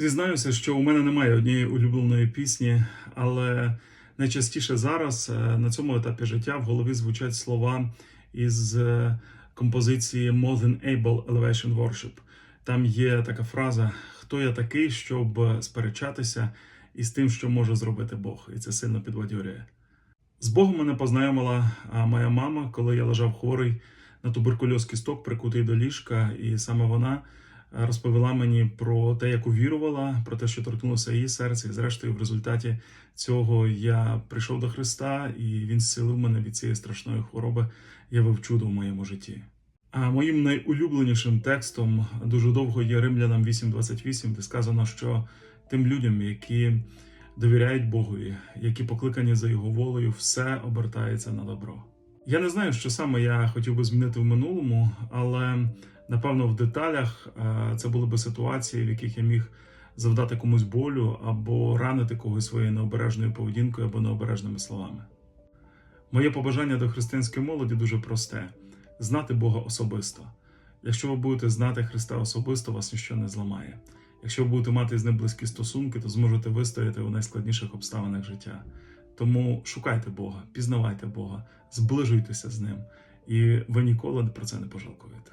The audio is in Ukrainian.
Зізнаюся, що у мене немає однієї улюбленої пісні, але найчастіше зараз е, на цьому етапі життя в голові звучать слова із е, композиції More Than Able Elevation Worship. Там є така фраза: Хто я такий, щоб сперечатися із тим, що може зробити Бог, і це сильно підбадьорює. З Богом мене познайомила моя мама, коли я лежав хворий на туберкульоз кісток, прикутий до ліжка, і саме вона е, розповіла мені про те, як увірувала, про те, що торкнулося її серце. І зрештою, в результаті цього я прийшов до Христа, і Він зцілив мене від цієї страшної хвороби, явив чудо в моєму житті. А моїм найулюбленішим текстом дуже довго є Римлянам 8.28, де сказано, що тим людям, які довіряють Богові, які покликані за його волею, все обертається на добро. Я не знаю, що саме я хотів би змінити в минулому, але напевно в деталях е, це були би ситуації, в яких я міг завдати комусь болю або ранити когось своєю необережною поведінкою або необережними словами. Моє побажання до християнської молоді дуже просте: знати Бога особисто. Якщо ви будете знати Христа особисто, вас ніщо не зламає. Якщо ви будете мати з ним близькі стосунки, то зможете вистояти у найскладніших обставинах життя. Тому шукайте Бога, пізнавайте Бога, зближуйтеся з ним, і ви ніколи про це не пожалкуєте.